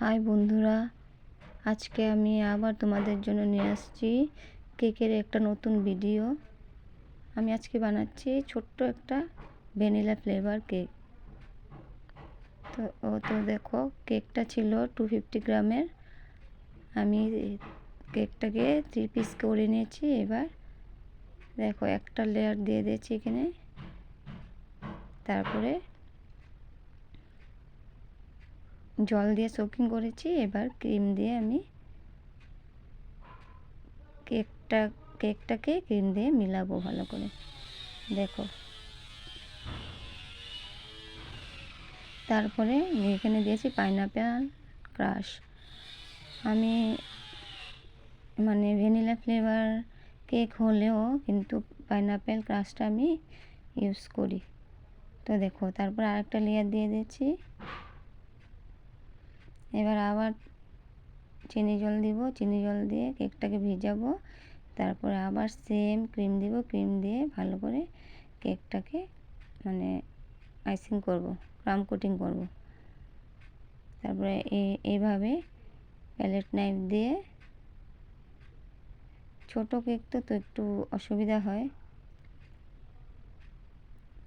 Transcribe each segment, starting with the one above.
High বন্ধুরা, আজকে আমি আবার তোমাদের জন্য নিয়ে আসছি কেকের একটা নতুন ভিডিও। আমি আজকে বানাচ্ছি ছোট্ট একটা ভ্যানিলা ফ্লেভার কেক। তো, ও তো দেখো, কেকটা ছিল টু ফিফটি গ্রামের। আমি কেকটাকে থ্রি পিস করে নিয়েছি এবার। দেখো, একটা লেয়ার দিয়ে দিয়েছি এখানে। তারপরে জল দিয়ে সোকিং করেছি। এবার ক্রিম দিয়ে আমি কেকটা কেকটাকে ক্রিম দিয়ে মিলাবো ভালো করে। দেখো। তারপরে এখানে দিয়েছি পাইনাপেল ক্রাশ আমি মানে ভ্যানিলা ফ্লেভার কেক হলেও কিন্তু পাইনাপেল ক্রাশটা আমি ইউজ করি। তো দেখো, তারপর আরেকটা লেয়ার দিয়ে দিয়েছি। এবার আবার চিনি জল দিব, চিনি জল দিয়ে কেকটাকে ভিজাবো। তারপরে আবার সেম ক্রিম দিব ক্রিম দিয়ে ভালো করে কেকটাকে মানে আইসিং করব ক্রাম কোটিং করব। তারপরে এইভাবে প্যালেট নাইফ দিয়ে ছোট কেক তো তো একটু অসুবিধা হয়।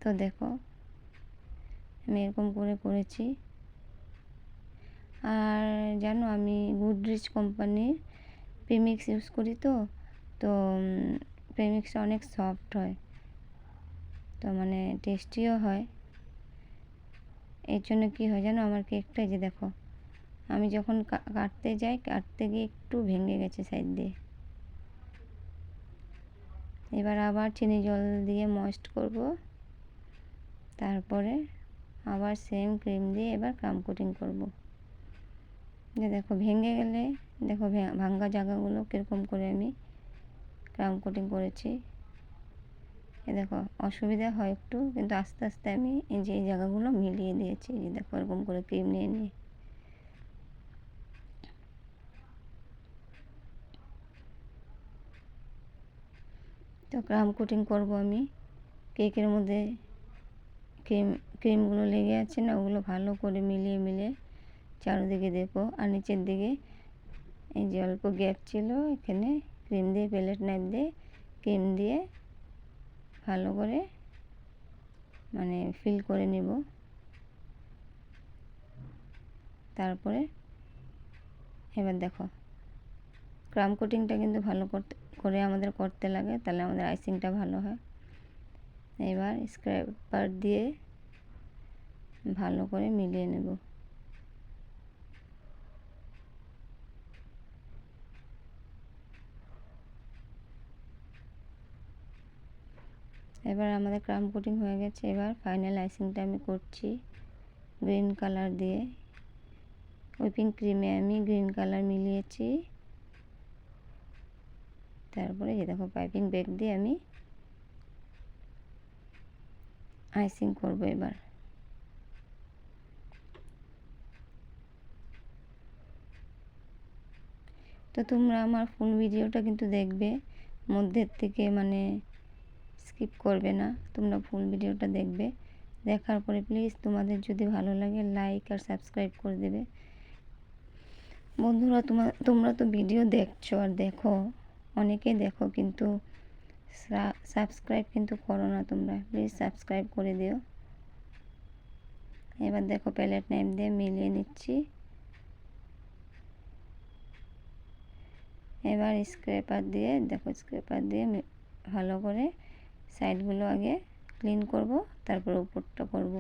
তো দেখো, আমি এরকম করে করেছি। আর জানো আমি গুডরিচ কোম্পানির প্রিমিক্স ইউজ করি তো তো প্রিমিক্সটা অনেক সফট হয়। তো মানে টেস্টিও হয়। এর জন্য কী হয় জানো, আমার কেকটা যে দেখো, আমি যখন কাটতে যাই, কাটতে গিয়ে একটু ভেঙে গেছে সাইড দিয়ে। এবার আবার চিনি জল দিয়ে ময়েস্ট করব। তারপরে আবার সেম ক্রিম দিয়ে এবার ক্রাম কোটিং করব। যে দেখো ভেঙে গেলে, দেখো ভাঙ্গা জায়গাগুলো কীরকম করে আমি ক্রাম কোটিং করেছি। এ দেখো, অসুবিধা হয় একটু, কিন্তু আস্তে আস্তে আমি এই যে, এই জায়গাগুলো মিলিয়ে দিয়েছি যে দেখো এরকম করে ক্রিম নিয়ে নিয়ে। তো ক্রাম কোটিং করব আমি। কেকের মধ্যে ক্রিম, ক্রিমগুলো লেগে আছে না, ওগুলো ভালো করে মিলিয়ে মিলিয়ে চারিদিকে দেখো, আর নিচের দিকে এই যে অল্প গ্যাপ ছিল, এখানে ক্রিম দিয়ে প্লেট নাইফ দিয়ে ক্রিম দিয়ে ভালো করে মানে ফিল করে নেব। তারপরে এবার দেখো ক্রাম কোটিংটা কিন্তু ভালো করতে, করে আমাদের করতে লাগে, তাহলে আমাদের আইসিংটা ভালো হয়। এবার স্ক্র্যাপার দিয়ে ভালো করে মিলিয়ে নেব। এবার আমাদের ক্রাম কোটিং হয়ে গেছে, এবার ফাইনাল আইসিংটা আমি করছি গ্রিন কালার দিয়ে। হুইপিং ক্রিমে আমি গ্রিন কালার মিলিয়েছি। তারপরে যে দেখো পাইপিং ব্যাগ দিয়ে আমি আইসিং করব এবার। তো তোমরা আমার ফুল ভিডিওটা কিন্তু দেখবে, মধ্যের থেকে মানে স্কিপ করবে না, তোমরা ফুল ভিডিওটা দেখবে। দেখার পরে প্লিজ তোমাদের যদি ভালো লাগে লাইক আর সাবস্ক্রাইব করে দেবে। বন্ধুরা তোমার তোমরা তো ভিডিও দেখছ আর দেখো, অনেকেই দেখো কিন্তু সাবস্ক্রাইব কিন্তু করো না তোমরা। প্লিজ সাবস্ক্রাইব করে দিও। এবার দেখো প্যালেট নাইম দিয়ে মিলিয়ে নিচ্ছি। এবার স্ক্রেপার দিয়ে, দেখো স্ক্রেপার দিয়ে ভালো করে সাইডগুলো আগে ক্লিন করব, তারপর উপরটা করব।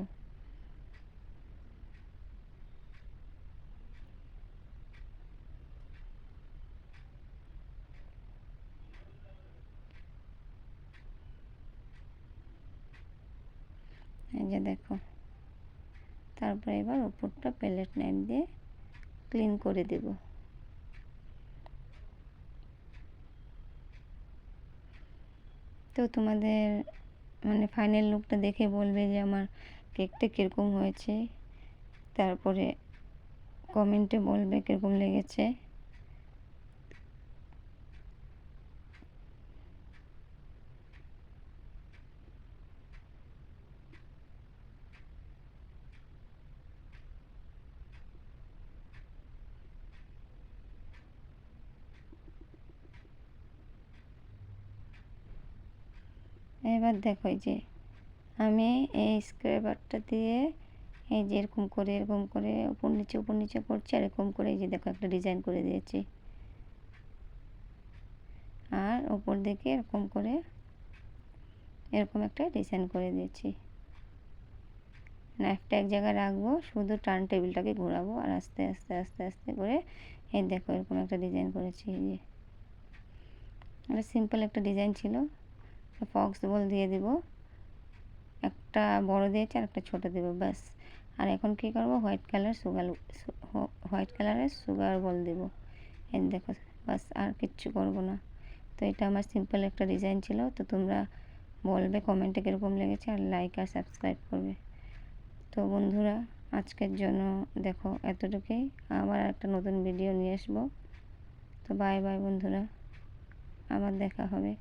এই যে দেখো। তারপরে এবার উপরটা প্লেট নাইফ দিয়ে ক্লিন করে দেব। তো তোমাদের মানে ফাইনাল লুকটা দেখে বলবে যে আমার কেকটা কীরকম হয়েছে। তারপরে কমেন্টে বলবে কীরকম লেগেছে। এবার দেখো যে, আমি এই স্ক্রেবারটা দিয়ে এই যে এরকম করে এরকম করে, উপর নিচে উপর নিচে করছি আর এরকম করে এই যে দেখো একটা ডিজাইন করে দিয়েছি। আর উপর দিকে এরকম করে, এরকম একটা ডিজাইন করে দিয়েছি। নাইফটা এক জায়গায় রাখব, শুধু টার্ন টেবিলটাকে ঘোরাবো আর আস্তে আস্তে আস্তে আস্তে করে এই দেখো এরকম একটা ডিজাইন করেছি এই যে। এটা সিম্পল একটা ডিজাইন ছিল। ফক্স বল দিয়ে দিব। একটা বড় দিয়েছি আর একটা ছোটো দেবো, ব্যাস। আর এখন কী করব? হোয়াইট কালার সুগার হোয়াইট কালারের সুগার বল দেবো। এই দেখো বাস আর কিচ্ছু করব না। তো এটা আমার সিম্পল একটা ডিজাইন ছিল। তো তোমরা বলবে কমেন্টে কীরকম লেগেছে আর লাইক আর সাবস্ক্রাইব করবে। তো বন্ধুরা, আজকের জন্য দেখো এতটুকুই। আবার একটা নতুন ভিডিও নিয়ে আসব। তো বাই বাই বন্ধুরা। আবার দেখা হবে।